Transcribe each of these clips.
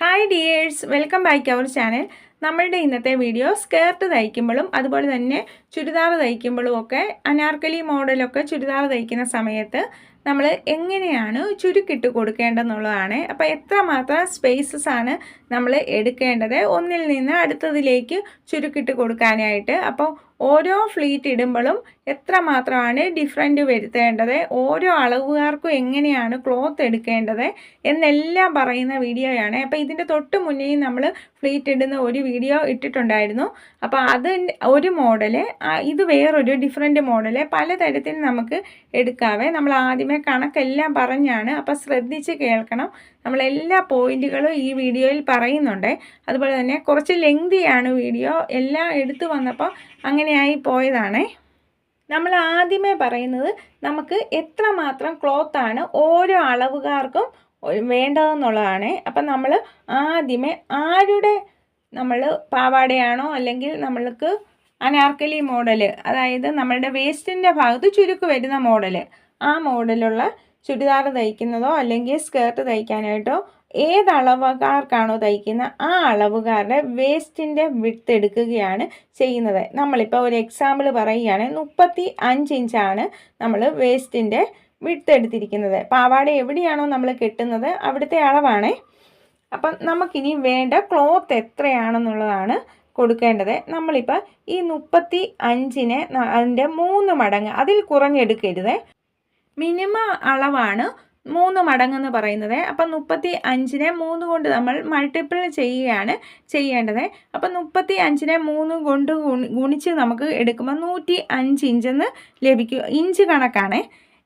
Hi dears welcome back our channel നമ്മളുടെ ഇന്നത്തെ video skirt തയ്ക്കുമ്പോഴും അതുപോലെ തന്നെ ചുരിദാർ തയ്ക്കുമ്പോഴും ഒക്കെ അനാർക്കലി മോഡലൊക്കെ ചുരിദാർ തയ്ക്കുന്ന സമയത്ത് നമ്മൾ എങ്ങനെയാണ് ചുരുക്കിട്ട് കൊടുക്കേണ്ടതെന്നുള്ളതാണ്. അപ്പോൾ എത്രമാത്രം സ്പേസസ് ആണ് നമ്മൾ എടുക്കേണ്ടത്? ഒന്നിൽ നിന്ന് അടുത്തതിലേക്ക് ചുരുക്കിട്ട് കൊടുക്കാനായിട്ട്. അപ്പോൾ ഓരോ ഫ്ലീറ്റ് ഇടുമ്പോഴും എത്ര മാത്രമാണ് ഡിഫറന്റ് വരുത്തേണ്ടത്? ഓരോ അളവുകാർക്കും എങ്ങനെയാണ് ക്ലോത്ത് എടുക്കേണ്ടത്? എന്നെല്ലാം പറയുന്ന വീഡിയോയാണ് അപ്പോൾ ഇതിന്റെ തൊട്ട് മുന്നേ നമ്മൾ ഫ്ലീറ്റ് ഇടുന്ന ഒരു വീഡിയോ ഇട്ടിട്ടുണ്ടായിരുന്നു. അപ്പോൾ അത് ഒരു മോഡൽ ഇത് വേറൊരു ഡിഫറെന്റ് മോഡൽ പലതരത്തിൽ നമുക്ക് എടുക്കാവേ. നമ്മൾ ആദ്യമേ കണക്കെല്ലാം പറഞ്ഞാണ്. അപ്പോൾ ശ്രദ്ധിച്ച് കേൾക്കണം. നമ്മൾ എല്ലാ പോയിന്റുകളും ഈ വീഡിയോയിൽ പറയുന്നുണ്ട്. അതുപോലെ തന്നെ കുറച്ച് ലെങ്തിയാണ് വീഡിയോ എല്ലാം എടുത്തു വന്നപ്പോൾ അങ്ങനെയായി പോയതാണേ. നമ്മൾ ആദ്യമേ പറയുന്നത് നമുക്ക് എത്രമാത്രം ക്ലോത്താണ് ഓരോ അളവുകാർക്കും വേണ്ടതെന്നുള്ളതാണ്. അപ്പം നമ്മൾ ആദ്യമേ ആരുടെ നമ്മൾ പാവാടയാണോ അല്ലെങ്കിൽ നമ്മൾക്ക് അനാർക്കലി മോഡൽ അതായത് നമ്മളുടെ വേസ്റ്റിന്റെ ഭാഗത്ത് ചുരുക്ക് വരുന്ന മോഡൽ ആ മോഡലുള്ള ചുരിദാർ തയ്ക്കുന്നതോ അല്ലെങ്കിൽ സ്കേർട്ട് തയ്ക്കാനായിട്ടോ ഏത് അളവുകാർക്കാണോ തയ്ക്കുന്ന ആ അളവുകാരുടെ വേസ്റ്റിന്റെ വിട്ട് എടുക്കുകയാണ് ചെയ്യുന്നത്. നമ്മളിപ്പോൾ ഒരു എക്സാമ്പിൾ പറയുകയാണെങ്കിൽ മുപ്പത്തി അഞ്ച് ഇഞ്ചാണ് നമ്മൾ വേസ്റ്റിന്റെ വിട്ട് എടുത്തിരിക്കുന്നത്. പാവാട എവിടെയാണോ നമ്മൾ കെട്ടുന്നത് അവിടുത്തെ അളവാണേ. അപ്പം നമുക്കിനി വേണ്ട ക്ലോത്ത് എത്രയാണെന്നുള്ളതാണ് കൊടുക്കേണ്ടത്. നമ്മളിപ്പോൾ ഈ മുപ്പത്തി അഞ്ചിനെ അതിന്റെ മൂന്ന് മടങ്ങ് അതിൽ കുറഞ്ഞെടുക്കരുത്. മിനിമം അളവാണ് മൂന്ന് മടങ്ങെന്ന് പറയുന്നത്. അപ്പം മുപ്പത്തി അഞ്ചിനെ മൂന്ന് കൊണ്ട് നമ്മൾ മൾട്ടിപ്പിൾ ചെയ്യുകയാണ് ചെയ്യേണ്ടത്. അപ്പം മുപ്പത്തി അഞ്ചിനെ മൂന്ന് കൊണ്ട് ഗുണിച്ച് നമുക്ക് എടുക്കുമ്പോൾ നൂറ്റി അഞ്ച് ഇഞ്ചെന്ന് ലഭിക്കും ഇഞ്ച് കണക്കാണ്.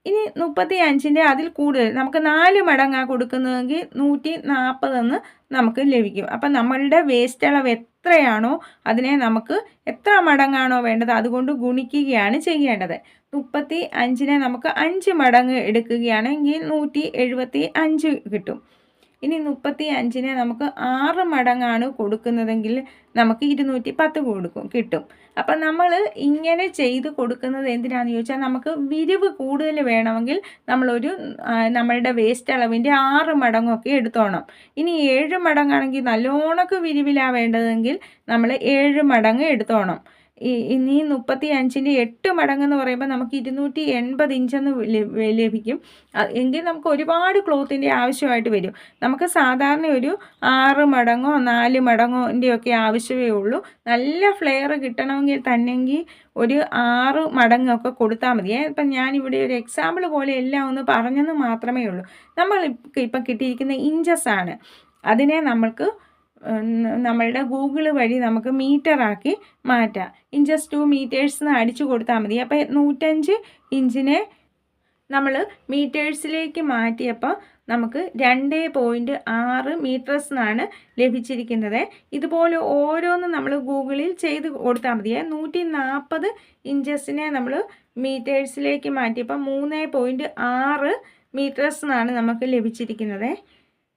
ഇനി മുപ്പത്തി അഞ്ചിന്റെ അതിൽ കൂടുതൽ നമുക്ക് നാല് മടങ്ങാ കൊടുക്കുന്നതെങ്കിൽ നൂറ്റി നാൽപ്പതെന്ന് നമുക്ക് ലഭിക്കും. അപ്പം നമ്മളുടെ വേസ്റ്റ് അളവ് എത്രയാണോ അതിനെ നമുക്ക് എത്ര മടങ്ങാണോ വേണ്ടത് അതുകൊണ്ട് ഗുണിക്കുകയാണ് ചെയ്യേണ്ടത്. മുപ്പത്തി അഞ്ചിനെ നമുക്ക് അഞ്ച് മടങ്ങ് എടുക്കുകയാണെങ്കിൽ നൂറ്റി എഴുപത്തി അഞ്ച് കിട്ടും. ഇനി മുപ്പത്തി അഞ്ചിനെ നമുക്ക് ആറ് മടങ്ങാണ് കൊടുക്കുന്നതെങ്കിൽ നമുക്ക് ഇരുന്നൂറ്റി പത്ത് കൊടുക്കും കിട്ടും. അപ്പം നമ്മൾ ഇങ്ങനെ ചെയ്ത് കൊടുക്കുന്നത് എന്തിനാന്ന് ചോദിച്ചാൽ നമുക്ക് വിരിവ് കൂടുതൽ വേണമെങ്കിൽ നമ്മളൊരു നമ്മളുടെ വേസ്റ്റ് അളവിന്റെ ആറ് മടങ്ങൊക്കെ എടുത്തോണം. ഇനി ഏഴ് മടങ്ങാണെങ്കിൽ നല്ലോണക്ക് വിരിവിലാണ് വേണ്ടതെങ്കിൽ നമ്മൾ ഏഴ് മടങ്ങ് എടുത്തോണം. ഇനി മുപ്പത്തി അഞ്ചിന്റെ എട്ട് മടങ്ങെന്ന് പറയുമ്പോൾ നമുക്ക് ഇരുന്നൂറ്റി എൺപത് ഇഞ്ചെന്ന് ലഭിക്കും. എങ്കിൽ നമുക്ക് ഒരുപാട് ക്ലോത്തിന്റെ ആവശ്യമായിട്ട് വരും. നമുക്ക് സാധാരണ ഒരു ആറ് മടങ്ങോ നാല് മടങ്ങോന്റെയൊക്കെ ആവശ്യമേ ഉള്ളൂ. നല്ല ഫ്ലെയർ കിട്ടണമെങ്കിൽ തന്നെങ്കിൽ ഒരു ആറ് മടങ്ങൊക്കെ കൊടുത്താൽ മതി. ഇപ്പം ഞാനിവിടെ ഒരു എക്സാമ്പിൾ പോലെ എല്ലാം ഒന്ന് പറഞ്ഞെന്ന് മാത്രമേ ഉള്ളൂ. നമ്മൾ ഇപ്പം കിട്ടിയിരിക്കുന്ന ഇഞ്ചസ് ആണ് അതിനെ നമ്മൾക്ക് നമ്മളുടെ ഗൂഗിൾ വഴി നമുക്ക് മീറ്ററാക്കി മാറ്റാം. ഇഞ്ചസ് ടു മീറ്റേഴ്സ് എന്ന് അടിച്ചു കൊടുത്താൽ മതി. അപ്പോൾ നൂറ്റഞ്ച് ഇഞ്ചിനെ നമ്മൾ മീറ്റേഴ്സിലേക്ക് മാറ്റിയപ്പോൾ നമുക്ക് രണ്ട് പോയിന്റ് ആറ് മീറ്റേഴ്സ് എന്നാണ് ലഭിച്ചിരിക്കുന്നത്. ഇതുപോലെ ഓരോന്നും നമ്മൾ ഗൂഗിളിൽ ചെയ്ത് കൊടുത്താൽ മതിയെ. നൂറ്റി നാൽപ്പത് ഇഞ്ചസിനെ നമ്മൾ മീറ്റേഴ്സിലേക്ക് മാറ്റിയപ്പോൾ മൂന്ന് പോയിന്റ് ആറ് മീറ്റേഴ്സ് എന്നാണ് നമുക്ക് ലഭിച്ചിരിക്കുന്നത്.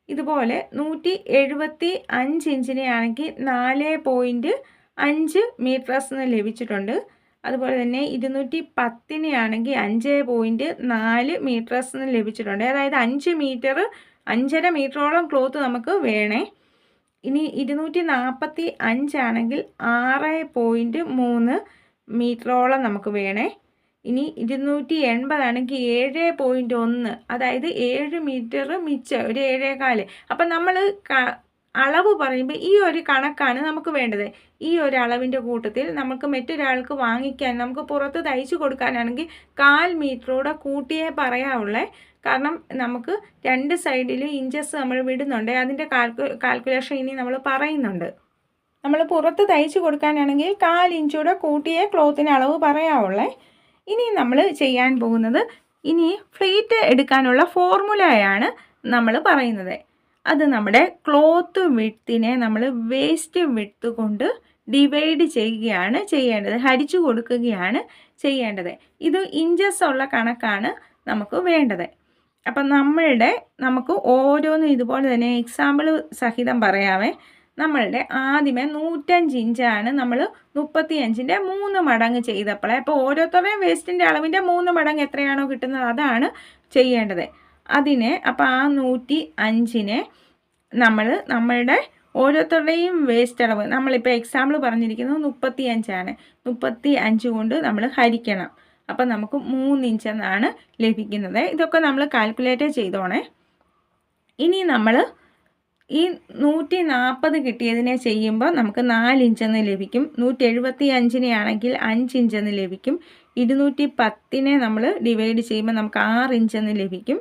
ഇതുപോലെ നൂറ്റി എഴുപത്തി അഞ്ച് ഇഞ്ചിനെ ആണെങ്കിൽ നാല് പോയിന്റ് അഞ്ച് മീറ്റേഴ്സ് എന്ന് ലഭിച്ചിട്ടുണ്ട്. അതുപോലെ തന്നെ ഇരുന്നൂറ്റി പത്തിനെ ആണെങ്കിൽ അഞ്ച് പോയിന്റ് നാല് മീറ്റേഴ്സ് എന്ന് ലഭിച്ചിട്ടുണ്ട്. അതായത് അഞ്ച് മീറ്റർ അഞ്ചര മീറ്ററോളം ക്ലോത്ത് നമുക്ക് വേണേ. ഇനി ഇരുന്നൂറ്റി നാൽപ്പത്തി അഞ്ചാണെങ്കിൽ ആറ് പോയിന്റ് മൂന്ന് മീറ്ററോളം നമുക്ക് വേണേ. ഇനി ഇരുന്നൂറ്റി എൺപതാണെങ്കിൽ ഏഴ് പോയിന്റ് ഒന്ന്. അതായത് ഏഴ് മീറ്റർ മിച്ച ഒരു ഏഴേകാൽ. അപ്പം നമ്മൾ അളവ് പറയുമ്പോൾ ഈ ഒരു കണക്കാണ് നമുക്ക് വേണ്ടത്. ഈ ഒരു അളവിന്റെ കൂട്ടത്തിൽ നമുക്ക് മറ്റൊരാൾക്ക് വാങ്ങിക്കാൻ നമുക്ക് പുറത്ത് തയ്ച്ചു കൊടുക്കാനാണെങ്കിൽ കാൽ മീറ്ററോടെ കൂട്ടിയേ പറയാവുള്ളേ. കാരണം നമുക്ക് രണ്ട് സൈഡിൽ ഇഞ്ചസ് നമ്മൾ വിടുന്നുണ്ട്. അതിന്റെ കാൽക്കു കാൽക്കുലേഷൻ ഇനി നമ്മൾ പറയുന്നുണ്ട്. നമ്മൾ പുറത്ത് തയ്ച്ചു കൊടുക്കാനാണെങ്കിൽ കാൽ ഇഞ്ചൂടെ കൂട്ടിയേ ക്ലോത്തിന് അളവ് പറയാവുള്ളേ. ഇനി നമ്മൾ ചെയ്യാൻ പോകുന്നത് ഇനി ഫ്ലീറ്റ് എടുക്കാനുള്ള ഫോർമുലയാണ് നമ്മൾ പറയുന്നത്. അത് നമ്മുടെ ക്ലോത്ത് വിട്ടിനെ നമ്മൾ വേസ്റ്റ് വിട്ട് കൊണ്ട് ഡിവൈഡ് ചെയ്യുകയാണ് ചെയ്യേണ്ടത്. ഹരിച്ചു കൊടുക്കുകയാണ് ചെയ്യേണ്ടത്. ഇത് ഇഞ്ചസ് ഉള്ള കണക്കാണ് നമുക്ക് വേണ്ടത്. അപ്പം നമ്മളുടെ നമുക്ക് ഓരോന്നും ഇതുപോലെ തന്നെ എക്സാമ്പിൾ സഹിതം പറയാമേ. നമ്മളുടെ ആദ്യമേ നൂറ്റഞ്ച് ഇഞ്ചാണ് നമ്മൾ മുപ്പത്തി അഞ്ചിന്റെ മൂന്ന് മടങ്ങ് ചെയ്തപ്പോൾ അപ്പോൾ ഓരോരുത്തരുടെയും വേസ്റ്റിന്റെ അളവിന്റെ മൂന്ന് മടങ്ങ് എത്രയാണോ കിട്ടുന്നത് അതാണ് ചെയ്യേണ്ടത്. അതിനെ അപ്പോൾ ആ നൂറ്റി അഞ്ചിനെ നമ്മൾ നമ്മളുടെ ഓരോരുത്തരുടെയും വേസ്റ്റ് അളവ് നമ്മളിപ്പോൾ എക്സാമ്പിൾ പറഞ്ഞിരിക്കുന്നത് മുപ്പത്തി അഞ്ചാണ് മുപ്പത്തി അഞ്ച് കൊണ്ട് നമ്മൾ ഹരിക്കണം. അപ്പം നമുക്ക് മൂന്ന് ഇഞ്ച് എന്നാണ് ലഭിക്കുന്നത്. ഇതൊക്കെ നമ്മൾ കാൽക്കുലേറ്റ് ചെയ്തോണേ. ഇനി നമ്മൾ ഈ നൂറ്റി നാൽപ്പത് കിട്ടിയതിനെ ചെയ്യുമ്പോൾ നമുക്ക് നാല് ഇഞ്ചെന്ന് ലഭിക്കും. നൂറ്റി എഴുപത്തി അഞ്ചിനെ ആണെങ്കിൽ അഞ്ച് ഇഞ്ചെന്ന് ലഭിക്കും. ഇരുന്നൂറ്റി പത്തിനെ നമ്മൾ ഡിവൈഡ് ചെയ്യുമ്പോൾ നമുക്ക് ആറ് ഇഞ്ചെന്ന് ലഭിക്കും.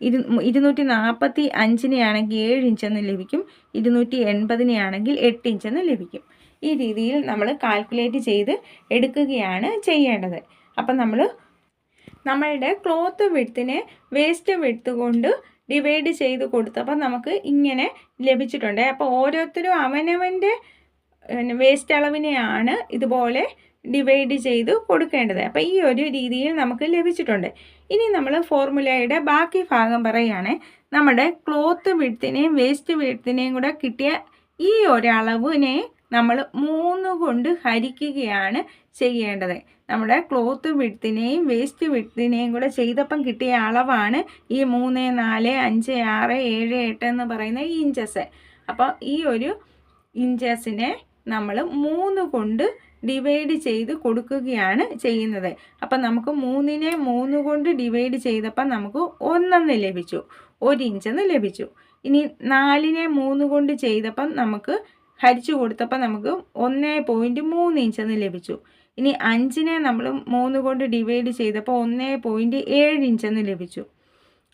ഇരു ഇരുന്നൂറ്റി നാൽപ്പത്തി അഞ്ചിനെ ആണെങ്കിൽ ഏഴ് ഇഞ്ചെന്ന് ലഭിക്കും. ഇരുന്നൂറ്റി എൺപതിനെ ആണെങ്കിൽ എട്ട് ഇഞ്ചെന്ന് ലഭിക്കും. ഈ രീതിയിൽ നമ്മൾ കാൽക്കുലേറ്റ് ചെയ്ത് എടുക്കുകയാണ് ചെയ്യേണ്ടത്. അപ്പം നമ്മൾ നമ്മളുടെ ക്ലോത്ത് വിടുത്തിനെ വേസ്റ്റ് വിടുത്ത് കൊണ്ട് ഡിവൈഡ് ചെയ്ത് കൊടുത്തപ്പോൾ നമുക്ക് ഇങ്ങനെ ലഭിച്ചിട്ടുണ്ട്. അപ്പോൾ ഓരോരുത്തരും അവനവന്റെ വേസ്റ്റ് അളവിനെയാണ് ഇതുപോലെ ഡിവൈഡ് ചെയ്ത് കൊടുക്കേണ്ടത്. അപ്പോൾ ഈ ഒരു രീതിയിൽ നമുക്ക് ലഭിച്ചിട്ടുണ്ട്. ഇനി നമ്മൾ ഫോർമുലയുടെ ബാക്കി ഭാഗം പറയുകയാണെ. നമ്മുടെ ക്ലോത്ത് വിഴുത്തിനെയും വേസ്റ്റ് വിഴുത്തിനെയും കൂടെ കിട്ടിയ ഈ ഒരളവിനെ നമ്മൾ മൂന്ന് കൊണ്ട് ഹരിക്കുകയാണ് ചെയ്യേണ്ടത്. നമ്മുടെ ക്ലോത്ത് വിഴുത്തിനെയും വേസ്റ്റ് വിഴുത്തിനെയും കൂടെ ചെയ്തപ്പം കിട്ടിയ അളവാണ് ഈ മൂന്ന് നാല് അഞ്ച് ആറ് ഏഴ് എട്ട് എന്ന് പറയുന്ന ഇഞ്ചസ് അപ്പോൾ ഈ ഒരു ഇഞ്ചസിനെ നമ്മൾ മൂന്ന് കൊണ്ട് ഡിവൈഡ് ചെയ്ത് കൊടുക്കുകയാണ് ചെയ്യുന്നത്. അപ്പം നമുക്ക് മൂന്നിനെ മൂന്ന് കൊണ്ട് ഡിവൈഡ് ചെയ്തപ്പോൾ നമുക്ക് ഒന്നെന്ന് ലഭിച്ചു. ഒരു ഇഞ്ചെന്ന് ലഭിച്ചു. ഇനി നാലിനെ മൂന്ന് കൊണ്ട് ചെയ്തപ്പം നമുക്ക് ഹരിച്ചു കൊടുത്തപ്പോൾ നമുക്ക് ഒന്ന് പോയിന്റ് മൂന്ന് ഇഞ്ച് എന്ന് ലഭിച്ചു. ഇനി അഞ്ചിനെ നമ്മൾ മൂന്ന് കൊണ്ട് ഡിവൈഡ് ചെയ്തപ്പോൾ ഒന്ന് പോയിന്റ് ഏഴ് ഇഞ്ച് എന്ന് ലഭിച്ചു.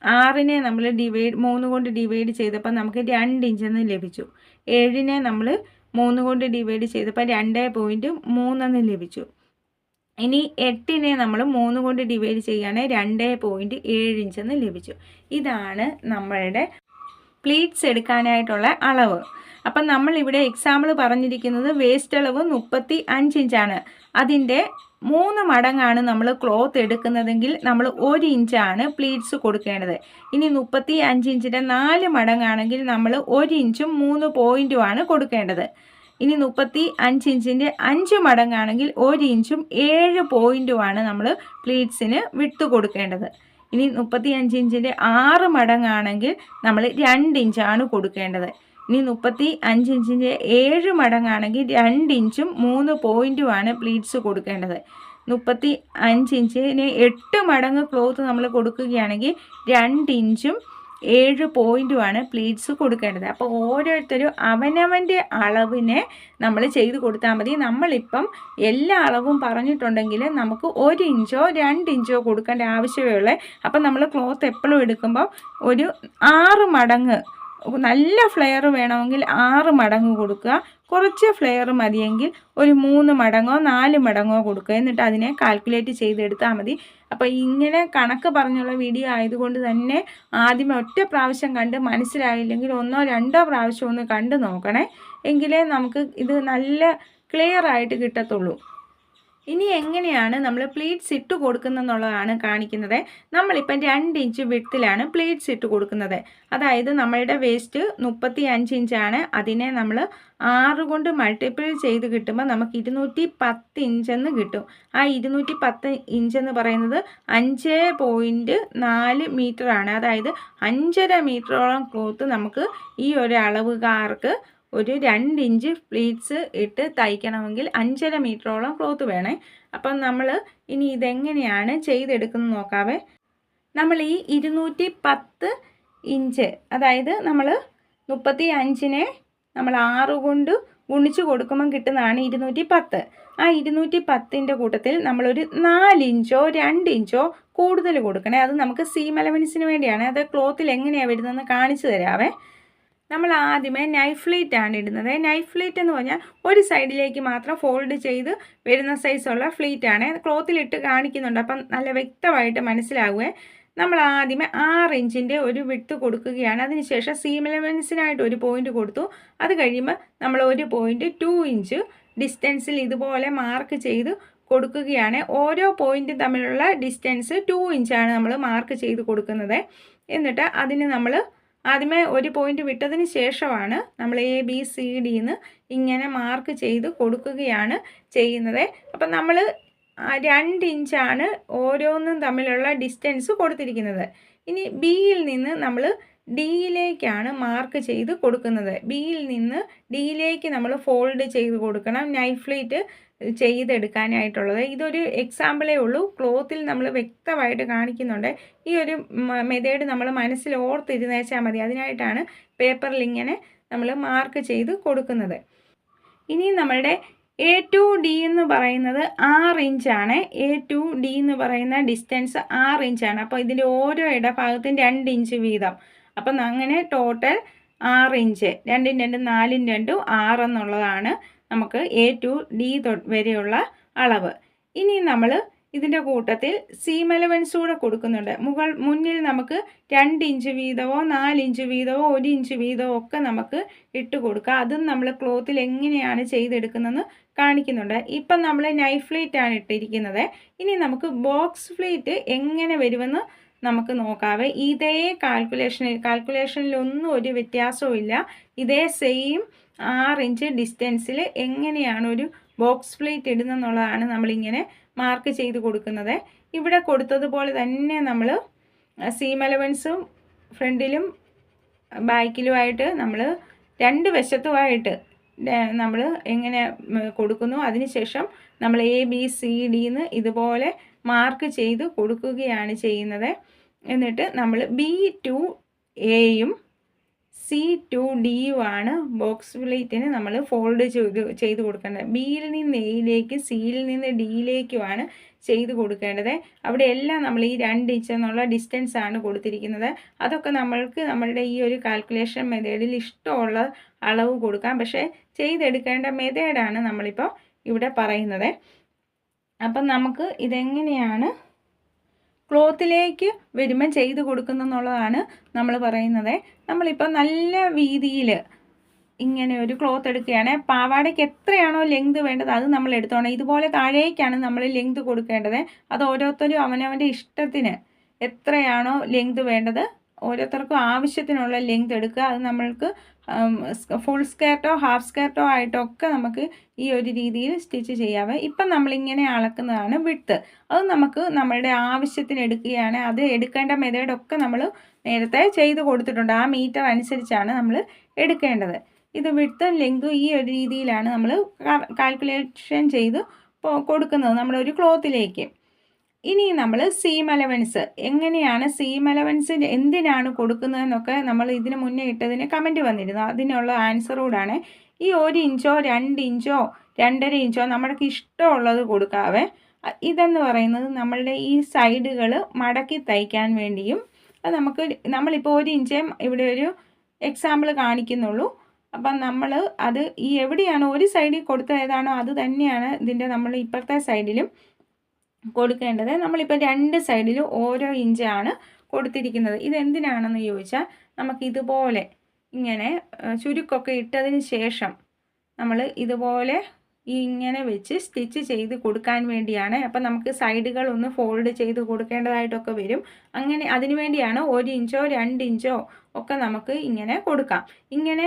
ആറിനെ നമ്മൾ ഡിവൈഡ് മൂന്ന് കൊണ്ട് ഡിവൈഡ് ചെയ്തപ്പോൾ നമുക്ക് രണ്ട് ഇഞ്ചെന്ന് ലഭിച്ചു. ഏഴിനെ നമ്മൾ മൂന്ന് കൊണ്ട് ഡിവൈഡ് ചെയ്തപ്പോൾ രണ്ട് പോയിന്റ് മൂന്നെന്ന് ലഭിച്ചു. ഇനി എട്ടിനെ നമ്മൾ മൂന്ന് കൊണ്ട് ഡിവൈഡ് ചെയ്യുകയാണെങ്കിൽ രണ്ട് പോയിന്റ് ഏഴ് ഇഞ്ചെന്ന് ലഭിച്ചു. ഇതാണ് നമ്മളുടെ പ്ലീറ്റ്സ് എടുക്കാനായിട്ടുള്ള അളവ്. അപ്പം നമ്മളിവിടെ എക്സാമ്പിൾ പറഞ്ഞിരിക്കുന്നത് വേസ്റ്റ് അളവ് മുപ്പത്തി അഞ്ച് ഇഞ്ചാണ് അതിന്റെ മൂന്ന് മടങ്ങാണ് നമ്മൾ ക്ലോത്ത് എടുക്കുന്നതെങ്കിൽ നമ്മൾ ഒരു ഇഞ്ചാണ് പ്ലീറ്റ്സ് കൊടുക്കേണ്ടത്. ഇനി മുപ്പത്തി അഞ്ച് ഇഞ്ചിന്റെ നാല് മടങ്ങാണെങ്കിൽ നമ്മൾ ഒരു ഇഞ്ചും മൂന്ന് പോയിന്റുമാണ് കൊടുക്കേണ്ടത്. ഇനി മുപ്പത്തി അഞ്ച് ഇഞ്ചിന്റെ അഞ്ച് മടങ്ങാണെങ്കിൽ ഒരു ഇഞ്ചും ഏഴ് പോയിന്റുമാണ് നമ്മൾ പ്ലീറ്റ്സിന് വിട്ട് കൊടുക്കേണ്ടത്. ഇനി മുപ്പത്തി അഞ്ച് ഇഞ്ചിന്റെ ആറ് മടങ്ങാണെങ്കിൽ നമ്മൾ രണ്ട് ഇഞ്ചാണ് കൊടുക്കേണ്ടത്. ഇനി മുപ്പത്തി അഞ്ച് ഇഞ്ചിന്റെ ഏഴ് മടങ്ങാണെങ്കിൽ രണ്ട് ഇഞ്ചും മൂന്ന് പോയിന്റുമാണ് പ്ലീറ്റ്സ് കൊടുക്കേണ്ടത്. മുപ്പത്തി അഞ്ച് ഇഞ്ചിന് എട്ട് മടങ്ങ് ക്ലോത്ത് നമ്മൾ കൊടുക്കുകയാണെങ്കിൽ രണ്ട് ഇഞ്ചും ഏഴ് പോയിന്റുമാണ് പ്ലീറ്റ്സ് കൊടുക്കേണ്ടത്. അപ്പോൾ ഓരോരുത്തരും അവനവന്റെ അളവിനെ നമ്മൾ ചെയ്ത് കൊടുത്താൽ മതി. നമ്മളിപ്പം എല്ലാ അളവും പറഞ്ഞിട്ടുണ്ടെങ്കിൽ നമുക്ക് ഒരു ഇഞ്ചോ രണ്ട് ഇഞ്ചോ കൊടുക്കേണ്ട ആവശ്യമേ ഉള്ളൂ. അപ്പം നമ്മൾ ക്ലോത്ത് എപ്പോഴും എടുക്കുമ്പോൾ ഒരു ആറ് മടങ്ങ് നല്ല ഫ്ലെയർ വേണമെങ്കിൽ ആറ് മടങ്ങ് കൊടുക്കുക. കുറച്ച് ഫ്ലെയർ മതിയെങ്കിൽ ഒരു മൂന്ന് മടങ്ങോ നാല് മടങ്ങോ കൊടുക്കുക. എന്നിട്ട് അതിനെ കാൽക്കുലേറ്റ് ചെയ്തെടുത്താൽ മതി. അപ്പോൾ ഇങ്ങനെ കണക്ക് പറഞ്ഞുള്ള വീഡിയോ ആയതുകൊണ്ട് തന്നെ ആദ്യം ഒറ്റ പ്രാവശ്യം കണ്ട് മനസ്സിലായില്ലെങ്കിൽ ഒന്നോ രണ്ടോ പ്രാവശ്യം ഒന്ന് കണ്ട് നോക്കണേ. എങ്കിലേ നമുക്ക് ഇത് നല്ല ക്ലിയർ ആയിട്ട് കിട്ടത്തുള്ളൂ. ഇനി എങ്ങനെയാണ് നമ്മൾ പ്ലേറ്റ്സ് ഇട്ട് കൊടുക്കുന്നതെന്നുള്ളതാണ് കാണിക്കുന്നത്. നമ്മളിപ്പം രണ്ട് ഇഞ്ച് വിട്ടിലാണ് പ്ലേറ്റ്സ് ഇട്ട് കൊടുക്കുന്നത്. അതായത് നമ്മളുടെ വേസ്റ്റ് മുപ്പത്തി അഞ്ച് ഇഞ്ചാണ്. അതിനെ നമ്മൾ ആറ് കൊണ്ട് മൾട്ടിപ്പിൾ ചെയ്ത് കിട്ടുമ്പോൾ നമുക്ക് ഇരുന്നൂറ്റി പത്ത് ഇഞ്ചെന്ന് കിട്ടും. ആ ഇരുന്നൂറ്റി പത്ത് ഇഞ്ചെന്ന് പറയുന്നത് അഞ്ച് പോയിന്റ് നാല് മീറ്ററാണ്. അതായത് അഞ്ചര മീറ്ററോളം ക്ലോത്ത് നമുക്ക് ഈ ഒരു അളവുകാർക്ക് ഒരു രണ്ട് ഇഞ്ച് പ്ലീറ്റ്സ് ഇട്ട് തയ്ക്കണമെങ്കിൽ അഞ്ചര മീറ്ററോളം ക്ലോത്ത് വേണേ. അപ്പം നമ്മൾ ഇനി ഇതെങ്ങനെയാണ് ചെയ്തെടുക്കുന്നത് നോക്കാവേ. നമ്മൾ ഈ ഇരുന്നൂറ്റി പത്ത് ഇഞ്ച് അതായത് നമ്മൾ മുപ്പത്തി അഞ്ചിനെ നമ്മൾ ആറ് കൊണ്ട് ഗുണിച്ച് കൊടുക്കുമ്പം കിട്ടുന്നതാണ് ഇരുന്നൂറ്റി പത്ത് ആ ഇരുന്നൂറ്റി പത്തിന്റെ കൂട്ടത്തിൽ നമ്മളൊരു നാലിഞ്ചോ രണ്ട് ഇഞ്ചോ കൂടുതൽ കൊടുക്കണേ. അത് നമുക്ക് സീം അലവൻസിന് വേണ്ടിയാണ്. അത് ക്ലോത്തിൽ എങ്ങനെയാണ് വരുന്നതെന്ന് കാണിച്ചു തരാവേ. നമ്മൾ ആദ്യമേ നൈഫ് ഫ്ലീറ്റ് ആണ് ഇടുന്നത്. നൈഫ് ഫ്ലീറ്റ് എന്ന് പറഞ്ഞാൽ ഒരു സൈഡിലേക്ക് മാത്രം ഫോൾഡ് ചെയ്ത് വരുന്ന സൈസുള്ള ഫ്ലീറ്റ് ആണ്. ക്ലോത്തിലിട്ട് കാണിക്കുന്നുണ്ട്. അപ്പം നല്ല വ്യക്തമായിട്ട് മനസ്സിലാവുകയെ നമ്മൾ ആദ്യമേ ആറ് ഇഞ്ചിന്റെ ഒരു വിട്ട് കൊടുക്കുകയാണ്. അതിനുശേഷം സീം ഒരു പോയിന്റ് കൊടുത്തു. അത് കഴിയുമ്പോൾ നമ്മൾ ഒരു പോയിന്റ് ടു ഇഞ്ച് ഡിസ്റ്റൻസിൽ ഇതുപോലെ മാർക്ക് ചെയ്ത് കൊടുക്കുകയാണ്. ഓരോ പോയിന്റും തമ്മിലുള്ള ഡിസ്റ്റൻസ് ടു ഇഞ്ചാണ് നമ്മൾ മാർക്ക് ചെയ്ത് കൊടുക്കുന്നത്. എന്നിട്ട് അതിന് നമ്മൾ ആദ്യമേ ഒരു പോയിന്റ് വിട്ടതിന് ശേഷമാണ് നമ്മൾ എ ബി സി ഡിന്ന് ഇങ്ങനെ മാർക്ക് ചെയ്ത് കൊടുക്കുകയാണ് ചെയ്യുന്നത്. അപ്പം നമ്മൾ രണ്ട് ഇഞ്ചാണ് ഓരോന്നും തമ്മിലുള്ള ഡിസ്റ്റൻസ് കൊടുത്തിരിക്കുന്നത്. ഇനി ബിയിൽ നിന്ന് നമ്മൾ ഡിയിലേക്കാണ് മാർക്ക് ചെയ്ത് കൊടുക്കുന്നത്. ബിയിൽ നിന്ന് ഡിയിലേക്ക് നമ്മൾ ഫോൾഡ് ചെയ്ത് കൊടുക്കണം. നൈഫ് ഫ്ലീറ്റ് ചെയ്തെടുക്കാനായിട്ടുള്ളത്. ഇതൊരു എക്സാമ്പിളേ ഉള്ളൂ. ക്ലോത്തിൽ നമ്മൾ വ്യക്തമായിട്ട് കാണിക്കുന്നുണ്ട്. ഈ ഒരു മെതേഡ് നമ്മൾ മനസ്സിൽ ഓർത്തിരുന്നേച്ചാൽ മതി. അതിനായിട്ടാണ് പേപ്പറിൽ ഇങ്ങനെ നമ്മൾ മാർക്ക് ചെയ്ത് കൊടുക്കുന്നത്. ഇനി നമ്മളുടെ എ ടു ഡി എന്ന് പറയുന്നത് ആറ് ഇഞ്ചാണ് എ ടു ഡി എന്ന് പറയുന്ന ഡിസ്റ്റൻസ് ആറ് ഇഞ്ചാണ് അപ്പോൾ ഇതിന്റെ ഓരോ ഇടഭാഗത്തും രണ്ട് ഇഞ്ച് വീതം. അപ്പം അങ്ങനെ ടോട്ടൽ ആറ് ഇഞ്ച് രണ്ടും രണ്ടും നാലും രണ്ടും ആറ് എന്നുള്ളതാണ് നമുക്ക് എ ടു ഡി വരെയുള്ള അളവ്. ഇനി നമ്മൾ ഇതിന്റെ കൂട്ടത്തിൽ സീം അലവൻസ് കൂടെ കൊടുക്കുന്നുണ്ട്. മുകൾ മുന്നിൽ നമുക്ക് രണ്ട് ഇഞ്ച് വീതമോ നാല് ഇഞ്ച് വീതമോ ഒരു ഇഞ്ച് വീതമോ ഒക്കെ നമുക്ക് ഇട്ട് കൊടുക്കുക അതും നമ്മൾ ക്ലോത്തിൽ എങ്ങനെയാണ് ചെയ്തെടുക്കുന്നതെന്ന് കാണിക്കുന്നുണ്ട്. ഇപ്പം നമ്മൾ നൈഫ് ഫ്ലീറ്റ് ആണ് ഇട്ടിരിക്കുന്നത്. ഇനി നമുക്ക് ബോക്സ് ഫ്ലീറ്റ് എങ്ങനെ വരുമെന്ന് നമുക്ക് നോക്കാവേ ഇതേ കാൽക്കുലേഷൻ കാൽക്കുലേഷനിലൊന്നും ഒരു വ്യത്യാസവും ഇല്ല. ഇതേ സെയിം ആറ് ഇഞ്ച് ഡിസ്റ്റൻസിൽ എങ്ങനെയാണ് ഒരു ബോക്സ് പ്ലേറ്റ് ഇടുന്നതെന്നുള്ളതാണ് നമ്മളിങ്ങനെ മാർക്ക് ചെയ്ത് കൊടുക്കുന്നത്. ഇവിടെ കൊടുത്തതുപോലെ തന്നെ നമ്മൾ സീം അലവൻസും ഫ്രണ്ടിലും ബാക്കിലുമായിട്ട് നമ്മൾ രണ്ട് വശത്തുമായിട്ട് നമ്മൾ എങ്ങനെ കൊടുക്കുന്നു. അതിനുശേഷം നമ്മൾ എ ബി സി ഡി എന്ന് ഇതുപോലെ മാർക്ക് ചെയ്ത് കൊടുക്കുകയാണ് ചെയ്യുന്നത്. എന്നിട്ട് നമ്മൾ ബി ടു എയും സി ടു ഡിയും ആണ് ബോക്സ് പ്ലേറ്റിന് നമ്മൾ ഫോൾഡ് ചെയ്ത് ചെയ്ത് കൊടുക്കേണ്ടത്. ബിയിൽ നിന്ന് എയിലേക്ക് സിയിൽ നിന്ന് ഡിയിലേക്കുമാണ് ചെയ്ത് കൊടുക്കേണ്ടത്. അവിടെ എല്ലാം നമ്മൾ ഈ രണ്ട് ഇഞ്ച് എന്നുള്ള ഡിസ്റ്റൻസ് ആണ് കൊടുത്തിരിക്കുന്നത്. അതൊക്കെ നമ്മൾക്ക് നമ്മളുടെ ഈ ഒരു കാൽക്കുലേഷൻ മെത്തേഡിൽ ഇഷ്ടമുള്ള അളവ് കൊടുക്കാം. പക്ഷേ ചെയ്തെടുക്കേണ്ട മെത്തേഡാണ് നമ്മളിപ്പോൾ ഇവിടെ പറയുന്നത്. അപ്പം നമുക്ക് ഇതെങ്ങനെയാണ് ക്ലോത്തിലേക്ക് വരുമ്പം ചെയ്ത് കൊടുക്കുന്നെന്നുള്ളതാണ് നമ്മൾ പറയുന്നത്. നമ്മളിപ്പോൾ നല്ല വീതിയിൽ ഇങ്ങനെ ഒരു ക്ലോത്ത് എടുക്കുകയാണ്. പാവാടയ്ക്ക് എത്രയാണോ ലെങ്ത് വേണ്ടത് അത് നമ്മൾ എടുത്തോണം. ഇതുപോലെ താഴേക്കാണ് നമ്മൾ ലെങ്ത് കൊടുക്കേണ്ടത്. അത് ഓരോരുത്തരും അവനവന്റെ ഇഷ്ടത്തിന് എത്രയാണോ ലെങ്ത് വേണ്ടത് ഓരോരുത്തർക്കും ആവശ്യത്തിനുള്ള ലെങ്ത് എടുക്കുക. അത് നമ്മൾക്ക് ഫുൾ സ്കേർട്ടോ ഹാഫ് സ്കേർട്ടോ ആയിട്ടൊക്കെ നമുക്ക് ഈ ഒരു രീതിയിൽ സ്റ്റിച്ച് ചെയ്യാവേ. ഇപ്പം നമ്മളിങ്ങനെ അളക്കുന്നതാണ് വിട്ട് അത് നമുക്ക് നമ്മളുടെ ആവശ്യത്തിന് എടുക്കുകയാണ്. അത് എടുക്കേണ്ട മെതേഡൊക്കെ നമ്മൾ നേരത്തെ ചെയ്ത് കൊടുത്തിട്ടുണ്ട്. ആ മീറ്റർ അനുസരിച്ചാണ് നമ്മൾ എടുക്കേണ്ടത്. ഇത് വിട്ടും ലെങ്തും ഈ ഒരു രീതിയിലാണ് നമ്മൾ കാൽക്കുലേഷൻ ചെയ്ത് കൊടുക്കുന്നത്. നമ്മളൊരു ക്ലോത്തിലേക്ക് ഇനി നമ്മൾ സീം അലവൻസ് എങ്ങനെയാണ് സീം അലവൻസ് എന്തിനാണ് കൊടുക്കുന്നതെന്നൊക്കെ നമ്മൾ ഇതിന് മുന്നേ ഇട്ടതിന് കമന്റ് വന്നിരുന്നു. അതിനുള്ള ആൻസറോടാണ് ഈ ഒരു ഇഞ്ചോ രണ്ട് ഇഞ്ചോ രണ്ടര ഇഞ്ചോ നമ്മൾക്ക് ഇഷ്ടമുള്ളത് കൊടുക്കാവേ. ഇതെന്ന് പറയുന്നത് നമ്മളുടെ ഈ സൈഡുകൾ മടക്കി തയ്ക്കാൻ വേണ്ടിയും അത് നമുക്ക് നമ്മളിപ്പോൾ ഒരു ഇഞ്ചേ ഇവിടെ ഒരു എക്സാമ്പിൾ കാണിക്കുന്നുള്ളൂ. അപ്പം നമ്മൾ അത് ഈ എവിടെയാണോ ഒരു സൈഡിൽ കൊടുത്ത ഏതാണോ അത് തന്നെയാണ് ഇതിന്റെ നമ്മൾ ഇപ്പുറത്തെ സൈഡിലും കൊടുക്കേണ്ടത്. നമ്മളിപ്പോൾ രണ്ട് സൈഡിലും ഓരോ ഇഞ്ചാണ് കൊടുത്തിരിക്കുന്നത്. ഇതെന്തിനാണെന്ന് ചോദിച്ചാൽ നമുക്ക് ഇതുപോലെ ഇങ്ങനെ ചുരുക്കൊക്കെ ഇട്ടതിന് ശേഷം നമ്മൾ ഇതുപോലെ ഇങ്ങനെ വെച്ച് സ്റ്റിച്ച് ചെയ്ത് കൊടുക്കാൻ വേണ്ടിയാണ്. അപ്പം നമുക്ക് സൈഡുകൾ ഒന്ന് ഫോൾഡ് ചെയ്ത് കൊടുക്കേണ്ടതായിട്ടൊക്കെ വരും. അങ്ങനെ അതിനു വേണ്ടിയാണ് ഒരു ഇഞ്ചോ രണ്ട് ഇഞ്ചോ ഒക്കെ നമുക്ക് ഇങ്ങനെ കൊടുക്കാം. ഇങ്ങനെ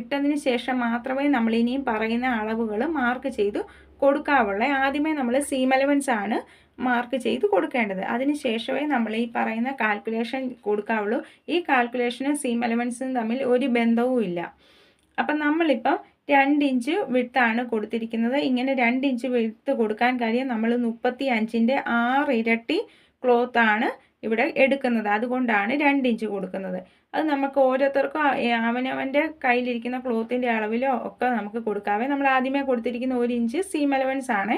ഇട്ടതിന് ശേഷം മാത്രമേ നമ്മൾ ഇനിയും പറയുന്ന അളവുകൾ മാർക്ക് ചെയ്ത് കൊടുക്കാവുള്ളൂ ആദ്യമേ നമ്മൾ സീം അലവൻസ് ആണ് മാർക്ക് ചെയ്ത് കൊടുക്കേണ്ടത്. അതിന് ശേഷമേ നമ്മൾ ഈ പറയുന്ന കാൽക്കുലേഷൻ കൊടുക്കാവുള്ളൂ. ഈ കാൽക്കുലേഷനും സീം അലവൻസും തമ്മിൽ ഒരു ബന്ധവും ഇല്ല. അപ്പം നമ്മളിപ്പം രണ്ട് ഇഞ്ച് വിട്ടാണ് കൊടുത്തിരിക്കുന്നത്. ഇങ്ങനെ രണ്ട് ഇഞ്ച് വിട്ട് കൊടുക്കാൻ കാര്യം നമ്മൾ മുപ്പത്തി അഞ്ചിന്റെ ആറ് ഇരട്ടി ക്ലോത്താണ് ഇവിടെ എടുക്കുന്നത്. അതുകൊണ്ടാണ് രണ്ട് ഇഞ്ച് കൊടുക്കുന്നത്. അത് നമുക്ക് ഓരോരുത്തർക്കും അവനവന്റെ കയ്യിലിരിക്കുന്ന ക്ലോത്തിന്റെ അളവിലോ ഒക്കെ നമുക്ക് കൊടുക്കാവേ. നമ്മൾ ആദ്യമേ കൊടുത്തിരിക്കുന്ന ഒരു ഇഞ്ച് സീം അലവൻസ് ആണ്.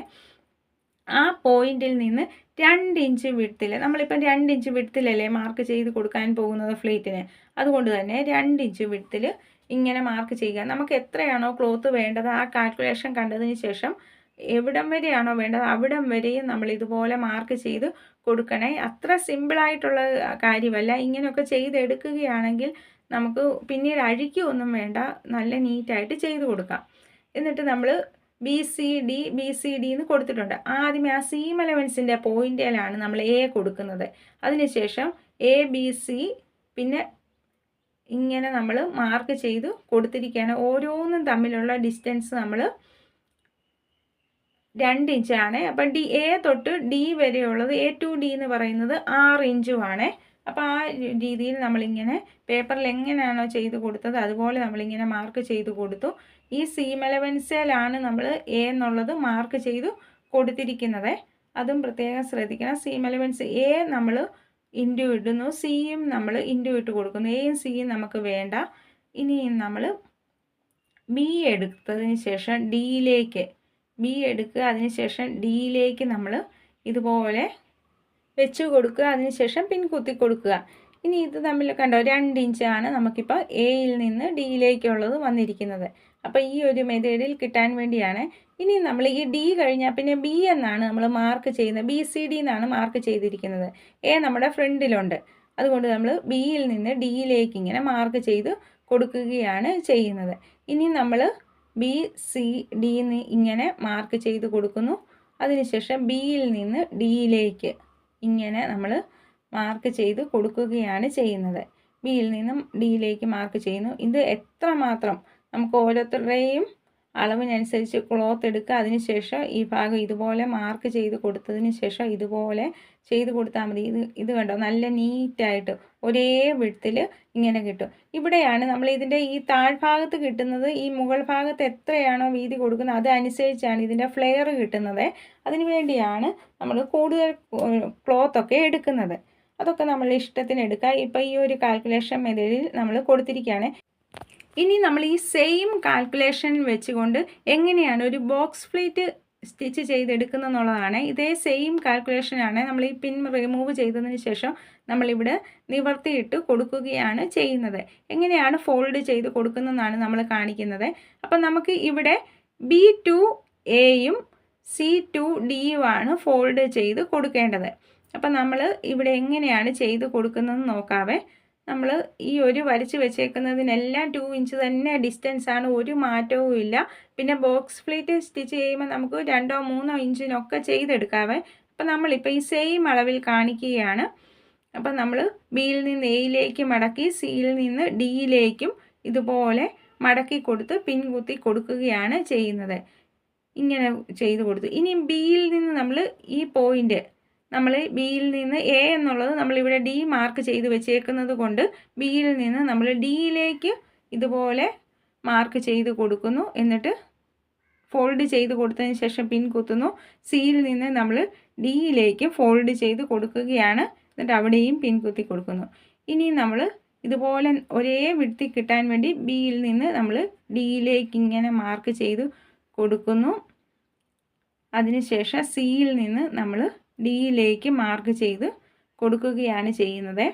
ആ പോയിന്റിൽ നിന്ന് രണ്ട് ഇഞ്ച് വിടത്തിൽ നമ്മളിപ്പം രണ്ട് ഇഞ്ച് വിടത്തിലല്ലേ മാർക്ക് ചെയ്ത് കൊടുക്കാൻ പോകുന്നത് ഫ്ലീറ്റിന് അതുകൊണ്ട് തന്നെ രണ്ട് ഇഞ്ച് വിടത്തിൽ ഇങ്ങനെ മാർക്ക് ചെയ്യുക. നമുക്ക് എത്രയാണോ ക്ലോത്ത് വേണ്ടത് ആ കാൽക്കുലേഷൻ കണ്ടതിന് ശേഷം എവിടം വരെയാണോ വേണ്ടത് അവിടം വരെയും നമ്മൾ ഇതുപോലെ മാർക്ക് ചെയ്ത് കൊടുക്കണേ. അത്ര സിമ്പിളായിട്ടുള്ള കാര്യമല്ല. ഇങ്ങനെയൊക്കെ ചെയ്തെടുക്കുകയാണെങ്കിൽ നമുക്ക് പിന്നീട് അഴിക്കുകയൊന്നും വേണ്ട. നല്ല നീറ്റായിട്ട് ചെയ്ത് കൊടുക്കാം. എന്നിട്ട് നമ്മൾ B C D B C D എന്ന് കൊടുത്തിട്ടുണ്ട്. ആദ്യമേ ആ സീം അലവൻസിന്റെ പോയിന്റിലാണ് നമ്മൾ എ കൊടുക്കുന്നത്. അതിനുശേഷം എ ബി സി പിന്നെ ഇങ്ങനെ നമ്മൾ മാർക്ക് ചെയ്ത് കൊടുത്തിരിക്കുകയാണ്. ഓരോന്നും തമ്മിലുള്ള ഡിസ്റ്റൻസ് നമ്മൾ രണ്ട് ഇഞ്ചാണ്. അപ്പം ഡി എ തൊട്ട് ഡി വരെയുള്ളത് എ ടു ഡി എന്ന് പറയുന്നത് ആറ് ഇഞ്ചുമാണ്. അപ്പോൾ ആ രീതിയിൽ നമ്മളിങ്ങനെ പേപ്പറിൽ എങ്ങനെയാണോ ചെയ്ത് കൊടുത്തത് അതുപോലെ നമ്മളിങ്ങനെ മാർക്ക് ചെയ്ത് കൊടുത്തു. ഈ സീം എലവൻസിലാണ് നമ്മൾ എ എന്നുള്ളത് മാർക്ക് ചെയ്തു കൊടുത്തിരിക്കുന്നത്. അതും പ്രത്യേകം ശ്രദ്ധിക്കണം. സീം എലവൻസ് എ നമ്മൾ ഇന്റു ഇടുന്നു. സിയും നമ്മൾ ഇന്റു ഇട്ട് കൊടുക്കുന്നു. എയും സിയും നമുക്ക് വേണ്ട. ഇനിയും നമ്മൾ ബി എടുത്തതിന് ശേഷം ഡിയിലേക്ക് ബി എടുക്കുക അതിനുശേഷം ഡിയിലേക്ക് നമ്മൾ ഇതുപോലെ വെച്ച് കൊടുക്കുക അതിനുശേഷം പിൻ കുത്തി കൊടുക്കുക. ഇനി ഇത് തമ്മിൽ കണ്ടോ രണ്ട് ഇഞ്ചാണ് നമുക്കിപ്പോൾ എയിൽ നിന്ന് ഡിയിലേക്കുള്ളത് വന്നിരിക്കുന്നത്. അപ്പോൾ ഈ ഒരു മെത്തേഡിൽ കിട്ടാൻ വേണ്ടിയാണ്. ഇനി നമ്മൾ ഈ ഡി കഴിഞ്ഞാൽ പിന്നെ ബി എന്നാണ് നമ്മൾ മാർക്ക് ചെയ്യുന്നത്. ബി സി ഡി എന്നാണ് മാർക്ക് ചെയ്തിരിക്കുന്നത്. എ നമ്മുടെ ഫ്രണ്ടിലുണ്ട് അതുകൊണ്ട് നമ്മൾ ബിയിൽ നിന്ന് ഡിയിലേക്ക് ഇങ്ങനെ മാർക്ക് ചെയ്ത് കൊടുക്കുകയാണ് ചെയ്യുന്നത്. ഇനി നമ്മൾ ബി സി ഡി എന്ന് ഇങ്ങനെ മാർക്ക് ചെയ്ത് കൊടുക്കുന്നു. അതിനുശേഷം ബിയിൽ നിന്ന് ഡിയിലേക്ക് ഇങ്ങനെ നമ്മൾ മാർക്ക് ചെയ്ത് കൊടുക്കുകയാണ് ചെയ്യുന്നത്. ബിയിൽ നിന്നും ഡിയിലേക്ക് മാർക്ക് ചെയ്യുന്നു. ഇത് എത്രമാത്രം? നമുക്ക് ഓരോരുത്തരുടെയും അളവിനനുസരിച്ച് ക്ലോത്ത് എടുക്കുക. അതിനുശേഷം ഈ ഭാഗം ഇതുപോലെ മാർക്ക് ചെയ്ത് കൊടുത്തതിന് ശേഷം ഇതുപോലെ ചെയ്ത് കൊടുത്താൽ മതി. ഇത് ഇത് കണ്ടോ? നല്ല നീറ്റായിട്ട് ഒരേ വിടത്തിൽ ഇങ്ങനെ കിട്ടും. ഇവിടെയാണ് നമ്മൾ ഇതിന്റെ ഈ താഴ്ഭാഗത്ത് കിട്ടുന്നത്. ഈ മുകൾ ഭാഗത്ത് എത്രയാണോ വീതി കൊടുക്കുന്നത് അതനുസരിച്ചാണ് ഇതിന്റെ ഫ്ലെയർ കിട്ടുന്നത്. അതിനു വേണ്ടിയാണ് നമ്മൾ കൂടുതൽ ക്ലോത്തൊക്കെ എടുക്കുന്നത്. അതൊക്കെ നമ്മൾ ഇഷ്ടത്തിന് എടുക്കുക. ഇപ്പോൾ ഈ ഒരു കാൽക്കുലേഷൻ മെത്തേഡിൽ നമ്മൾ കൊടുത്തിരിക്കുകയാണ്. ഇനി നമ്മൾ ഈ സെയിം കാൽക്കുലേഷൻ വെച്ചുകൊണ്ട് എങ്ങനെയാണ് ഒരു ബോക്സ് ഫ്ലീറ്റ് സ്റ്റിച്ച് ചെയ്തെടുക്കുന്നതെന്നുള്ളതാണ്. ഇതേ സെയിം കാൽക്കുലേഷനാണ് നമ്മൾ ഈ പിൻ റിമൂവ് ചെയ്തതിന് ശേഷം നമ്മളിവിടെ നിവർത്തിയിട്ട് കൊടുക്കുകയാണ് ചെയ്യുന്നത്. എങ്ങനെയാണ് ഫോൾഡ് ചെയ്ത് കൊടുക്കുന്നതെന്നാണ് നമ്മൾ കാണിക്കുന്നത്. അപ്പം നമുക്ക് ഇവിടെ ബി ടു എയും സി ടു ഡിയുമാണ് ഫോൾഡ് ചെയ്ത് കൊടുക്കേണ്ടത്. അപ്പം നമ്മൾ ഇവിടെ എങ്ങനെയാണ് ചെയ്ത് കൊടുക്കുന്നതെന്ന് നോക്കാവേ. നമ്മൾ ഈ ഒരു വരച്ച് വെച്ചേക്കുന്നതിനെല്ലാം ടു ഇഞ്ച് തന്നെ ഡിസ്റ്റൻസ് ആണ്. ഒരു മാറ്റവും ഇല്ല. പിന്നെ ബോക്സ് ഫ്ലീറ്റ് സ്റ്റിച്ച് ചെയ്യുമ്പോൾ നമുക്ക് രണ്ടോ മൂന്നോ ഇഞ്ചിനൊക്കെ ചെയ്തെടുക്കാവേ. അപ്പം നമ്മളിപ്പോൾ ഈ സെയിം അളവിൽ കാണിക്കുകയാണ്. അപ്പം നമ്മൾ ബിയിൽ നിന്ന് എയിലേക്ക് മടക്കി സിയിൽ നിന്ന് ഡിയിലേക്കും ഇതുപോലെ മടക്കി കൊടുത്ത് പിൻകുത്തി കൊടുക്കുകയാണ് ചെയ്യുന്നത്. ഇങ്ങനെ ചെയ്ത് കൊടുത്തു. ഇനി ബിയിൽ നിന്ന് നമ്മൾ ഈ പോയിന്റ് നമ്മൾ ബിയിൽ നിന്ന് എ എന്നുള്ളത് നമ്മളിവിടെ ഡി മാർക്ക് ചെയ്ത് വെച്ചേക്കുന്നത് കൊണ്ട് ബിയിൽ നിന്ന് നമ്മൾ ഡിയിലേക്ക് ഇതുപോലെ മാർക്ക് ചെയ്ത് കൊടുക്കുന്നു. എന്നിട്ട് ഫോൾഡ് ചെയ്ത് കൊടുത്തതിന് ശേഷം പിൻ കുത്തുന്നു. സിയിൽ നിന്ന് നമ്മൾ ഡിയിലേക്ക് ഫോൾഡ് ചെയ്ത് കൊടുക്കുകയാണ്. എന്നിട്ട് അവിടെയും പിൻ കുത്തി കൊടുക്കുന്നു. ഇനി നമ്മൾ ഇതുപോലെ ഒരേ വിടുത്തി കിട്ടാൻ വേണ്ടി ബിയിൽ നിന്ന് നമ്മൾ ഡിയിലേക്ക് ഇങ്ങനെ മാർക്ക് ചെയ്ത് കൊടുക്കുന്നു. അതിനുശേഷം സിയിൽ നിന്ന് നമ്മൾ ഡിയിലേക്ക് മാർക്ക് ചെയ്ത് കൊടുക്കുകയാണ് ചെയ്യുന്നത്.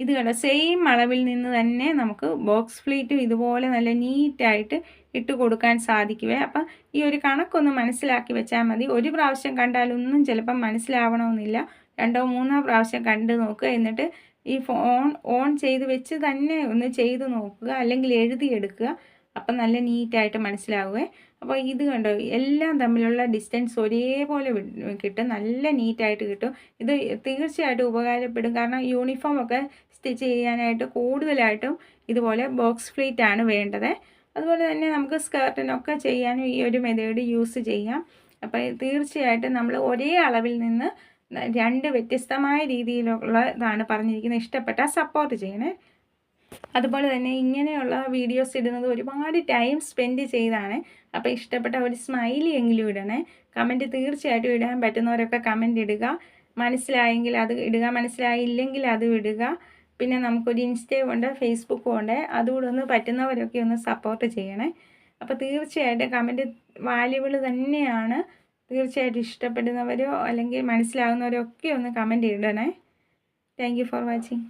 ഇത് കണ്ട? സെയിം അളവിൽ നിന്ന് തന്നെ നമുക്ക് ബോക്സ് ഫ്ലീറ്റും ഇതുപോലെ നല്ല നീറ്റായിട്ട് ഇട്ട് കൊടുക്കാൻ സാധിക്കുവേ. അപ്പം ഈ ഒരു കണക്കൊന്ന് മനസ്സിലാക്കി വെച്ചാൽ മതി. ഒരു പ്രാവശ്യം കണ്ടാലൊന്നും ചിലപ്പം മനസ്സിലാവണമെന്നില്ല. രണ്ടോ മൂന്നോ പ്രാവശ്യം കണ്ട് നോക്കുക. എന്നിട്ട് ഈ ഫോൺ ഓൺ ചെയ്ത് വെച്ച് തന്നെ ഒന്ന് ചെയ്ത് നോക്കുക. അല്ലെങ്കിൽ എഴുതിയെടുക്കുക അപ്പം നല്ല നീറ്റായിട്ട് മനസ്സിലാവുകയെ അപ്പോൾ ഇത് കണ്ടോ? എല്ലാം തമ്മിലുള്ള ഡിസ്റ്റൻസ് ഒരേപോലെ കിട്ടും. നല്ല നീറ്റായിട്ട് കിട്ടും. ഇത് തീർച്ചയായിട്ടും ഉപകാരപ്പെടും. കാരണം യൂണിഫോം ഒക്കെ സ്റ്റിച്ച് ചെയ്യാനായിട്ട് കൂടുതലായിട്ടും ഇതുപോലെ ബോക്സ് ഫ്ലീറ്റ് ആണ് വേണ്ടത്. അതുപോലെ തന്നെ നമുക്ക് സ്കേർട്ടിനൊക്കെ ചെയ്യാനും ഈ ഒരു മെതേഡ് യൂസ് ചെയ്യാം. അപ്പോൾ തീർച്ചയായിട്ടും നമ്മൾ ഒരേ അളവിൽ നിന്ന് രണ്ട് വ്യത്യസ്തമായ രീതിയിലുള്ളതാണ് പറഞ്ഞിരിക്കുന്നത്. ഇഷ്ടപ്പെട്ടാൽ സപ്പോർട്ട് ചെയ്യണേ. അതുപോലെ തന്നെ ഇങ്ങനെയുള്ള വീഡിയോസ് ഇടുന്നത് ഒരുപാട് ടൈം സ്പെൻഡ് ചെയ്താണ്. അപ്പോൾ ഇഷ്ടപ്പെട്ട ഒരു സ്മൈലി എങ്കിലും ഇടണേ. കമന്റ് തീർച്ചയായിട്ടും ഇടാൻ പറ്റുന്നവരൊക്കെ കമന്റ് ഇടുക. മനസ്സിലായെങ്കിൽ അത് ഇടുക. മനസ്സിലായില്ലെങ്കിൽ അത് ഇടുക പിന്നെ നമുക്കൊരു ഇൻസ്റ്റയും ഉണ്ട് ഫേസ്ബുക്കും ഉണ്ട്. അതുകൂടെ ഒന്ന് പറ്റുന്നവരൊക്കെ ഒന്ന് സപ്പോർട്ട് ചെയ്യണേ. അപ്പോൾ തീർച്ചയായിട്ടും കമന്റ് വാല്യുബിൾ തന്നെയാണ്. തീർച്ചയായിട്ടും ഇഷ്ടപ്പെടുന്നവരോ അല്ലെങ്കിൽ മനസ്സിലാകുന്നവരോ ഒക്കെ ഒന്ന് കമന്റ് ഇടണേ. Thank for watching